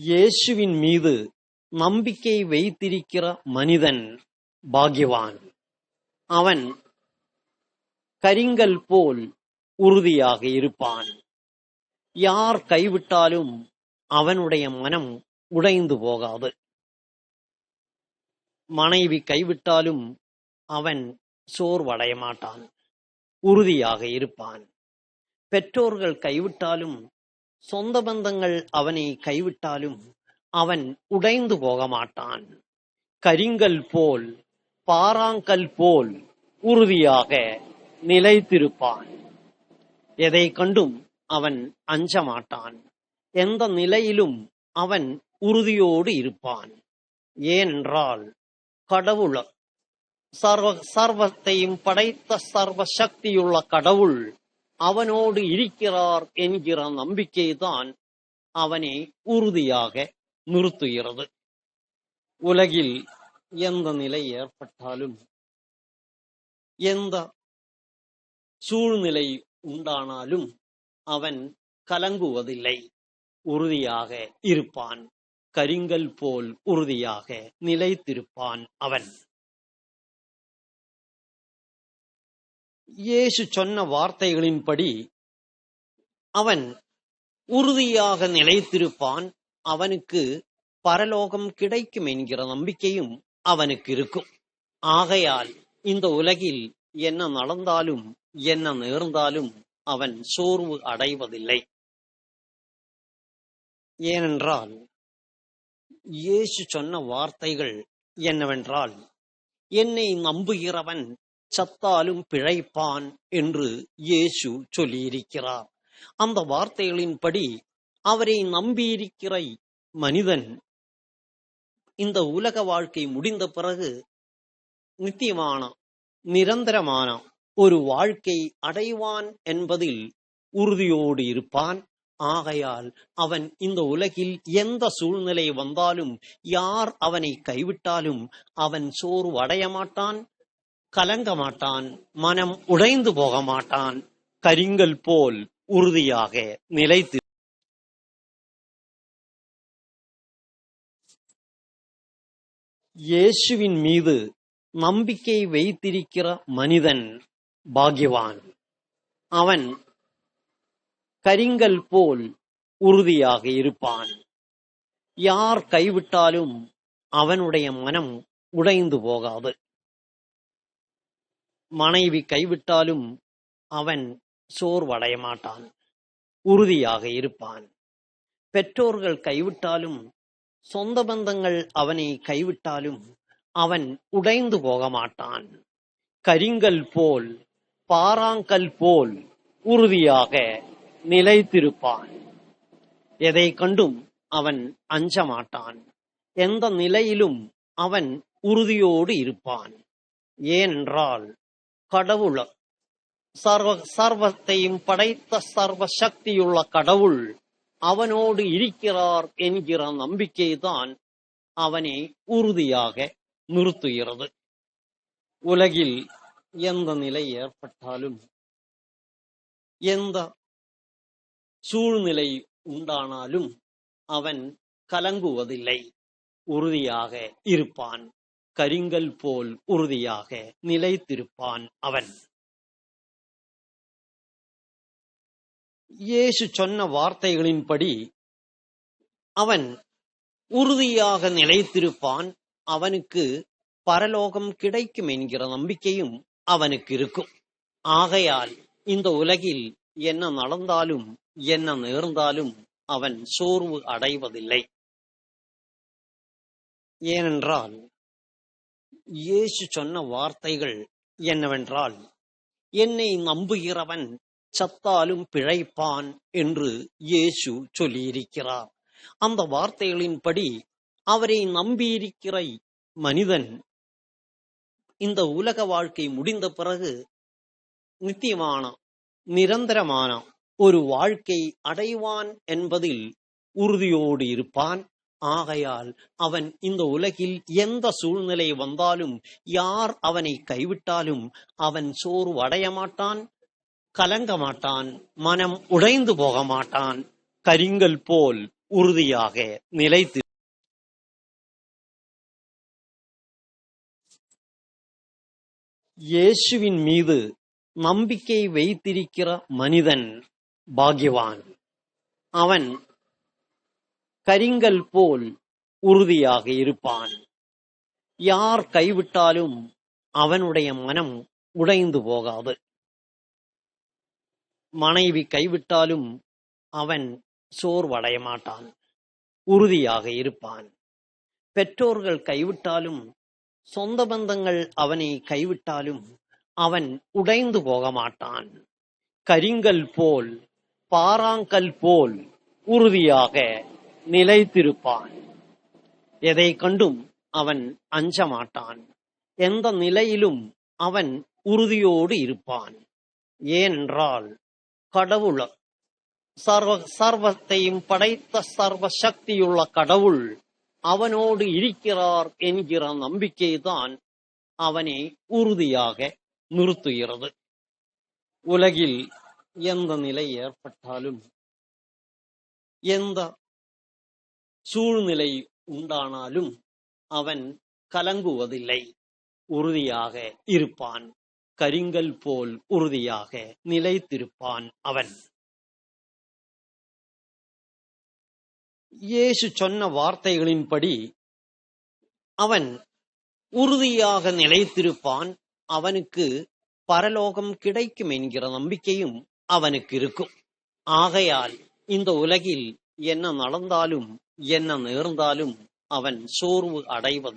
இயேசுவின் மீது நம்பிக்கை வைத்திருக்கிற மனிதன் பாக்கியவான். அவன் கரிங்கல் போல் உறுதியாக இருப்பான். யார் கைவிட்டாலும் அவனுடைய மனம் உடைந்து போகாது. மனைவி கைவிட்டாலும் அவன் சோர்வடைய மாட்டான். உறுதியாக இருப்பான். பெற்றோர்கள் கைவிட்டாலும் சொந்த பந்தங்கள் அவனை கைவிட்டாலும் அவன் உடைந்து போக மாட்டான் கரிங்கல் போல் பாறாங்கல் போல் உறுதியாக நிலைத்திருப்பான். எதை கண்டும் அவன் அஞ்ச மாட்டான் எந்த நிலையிலும் அவன் உறுதியோடு இருப்பான். ஏனென்றால் கடவுள் சர்வ சர்வத்தையும் படைத்த சர்வ சக்தியுள்ள கடவுள் அவனோடு இருக்கிறார் என்கிற நம்பிக்கைதான் அவனை உறுதியாக நிறுத்துகிறது. உலகில் எந்த நிலை ஏற்பட்டாலும் எந்த சூழ்நிலை உண்டானாலும் அவன் கலங்குவதில்லை. உறுதியாக இருப்பான். கரிங்கல் போல் உறுதியாக நிலைத்திருப்பான் அவன். இயேசு சொன்ன வார்த்தைகளின்படி அவன் உறுதியாக நிலைத்திருப்பான். அவனுக்கு பரலோகம் கிடைக்கும் என்கிற நம்பிக்கையும் அவனுக்கு இருக்கும். ஆகையால் இந்த உலகில் என்ன நடந்தாலும் என்ன நேர்ந்தாலும் அவன் சோர்வு அடைவதில்லை. ஏனென்றால் இயேசு சொன்ன வார்த்தைகள் என்னவென்றால் என்னை நம்புகிறவன் சத்தாலும் பிழைப்பான் என்று இயேசு சொல்லியிருக்கிறார். அந்த வார்த்தைகளின்படி அவரை நம்பியிருக்கிற மனிதன் இந்த உலக வாழ்க்கை முடிந்த பிறகு நித்தியமான நிரந்தரமான ஒரு வாழ்க்கை அடைவான் என்பதில் உறுதியோடு இருப்பான். ஆகையால் அவன் இந்த உலகில் எந்த சூழ்நிலை வந்தாலும் யார் அவனை கைவிட்டாலும் அவன் சோர்வு அடைய மாட்டான் கலங்க மாட்டான் மனம் உடைந்து போக மாட்டான் கரிங்கல் போல் உறுதியாக நிலைத்து இயேசுவின் மீது நம்பிக்கை வைத்திருக்கிற மனிதன் பாக்கியவான். அவன் கரிங்கல் போல் உறுதியாக இருப்பான். யார் கைவிட்டாலும் அவனுடைய மனம் உடைந்து போகாது. மனைவி கைவிட்டாலும் அவன் சோர்வடைய மாட்டான் உறுதியாக இருப்பான். பெற்றோர்கள் கைவிட்டாலும் சொந்த பந்தங்கள் அவனை கைவிட்டாலும் அவன் உடைந்து போக மாட்டான் கரிங்கல் போல் பாறாங்கல் போல் உறுதியாக நிலைத்திருப்பான். எதை கண்டும் அவன் அஞ்ச மாட்டான் எந்த நிலையிலும் அவன் உறுதியோடு இருப்பான். ஏனென்றால் கடவுள். சர்வ சர்வத்தையும் படைத்த சர்வ சக்தியுள்ள கடவுள் அவனோடு இருக்கிறார் என்கிற நம்பிக்கைதான் அவனை உறுதியாக நிறுத்துகிறது. உலகில் எந்த நிலை ஏற்பட்டாலும் எந்த சூழ்நிலை உண்டானாலும் அவன் கலங்குவதில்லை உறுதியாக இருப்பான். கரிங்கல் போல் உறுதியாக நிலைத்திருப்பான் அவன். இயேசு சொன்ன வார்த்தைகளின்படி அவன் உறுதியாக நிலைத்திருப்பான் அவனுக்கு பரலோகம் கிடைக்கும் என்கிற நம்பிக்கையும் அவனுக்கு இருக்கும். ஆகையால் இந்த உலகில் என்ன நடந்தாலும் என்ன நேர்ந்தாலும் அவன் சோர்வு அடைவதில்லை. ஏனென்றால் இயேசு சொன்ன வார்த்தைகள் என்னவென்றால் என்னை நம்புகிறவன் சத்தாலும் பிழைப்பான் என்று இயேசு சொல்லியிருக்கிறார். அந்த வார்த்தைகளின்படி அவரை நம்பியிருக்கிற மனிதன் இந்த உலக வாழ்க்கை முடிந்த பிறகு நித்தியமான நிரந்தரமான ஒரு வாழ்க்கை அடைவான் என்பதில் உறுதியோடு இருப்பான். ஆகையால் அவன் இந்த உலகில் எந்த சூழ்நிலை வந்தாலும் யார் அவனை கைவிட்டாலும் அவன் சோர்வு அடைய மாட்டான் கலங்க மாட்டான் மனம் உடைந்து போக மாட்டான் கரிங்கல் போல் உறுதியாக நிலைத்து இயேசுவின் மீது நம்பிக்கை வைத்திருக்கிற மனிதன் பாக்கியவான். அவன் கரிங்கல் போல் உறுதியாக இருப்பான். யார் கைவிட்டாலும் அவனுடைய மனம் உடைந்து போகாது. மனைவி கைவிட்டாலும் அவன் சோர்வடைய மாட்டான். உறுதியாக இருப்பான். பெற்றோர்கள் கைவிட்டாலும் சொந்த பந்தங்கள் அவனை கைவிட்டாலும் அவன் உடைந்து போக மாட்டான். கரிங்கல் போல் பாறாங்கல் போல் உறுதியாக நிலைத்திருப்பான். எதை கண்டும் அவன் அஞ்ச மாட்டான் எந்த நிலையிலும் அவன் உறுதியோடு இருப்பான். ஏனென்றால் கடவுள் சர்வ சர்வத்தையும் படைத்த சர்வ சக்தியுள்ள கடவுள் அவனோடு இருக்கிறார் என்கிற நம்பிக்கைதான் அவனை உறுதியாக நிறுத்துகிறது. உலகில் எந்த நிலை ஏற்பட்டாலும் எந்த சூழ்நிலை உண்டானாலும் அவன் கலங்குவதில்லை. உறுதியாக இருப்பான். கரிங்கல் போல் உறுதியாக நிலைத்திருப்பான் அவன். இயேசு சொன்ன வார்த்தைகளின்படி அவன் உறுதியாக நிலைத்திருப்பான். அவனுக்கு பரலோகம் கிடைக்கும் என்கிற நம்பிக்கையும் அவனுக்கு இருக்கும். ஆகையால் இந்த உலகில் என்ன நடந்தாலும் என்ன நேர்ந்தாலும் அவன் சோர்வு அடைவது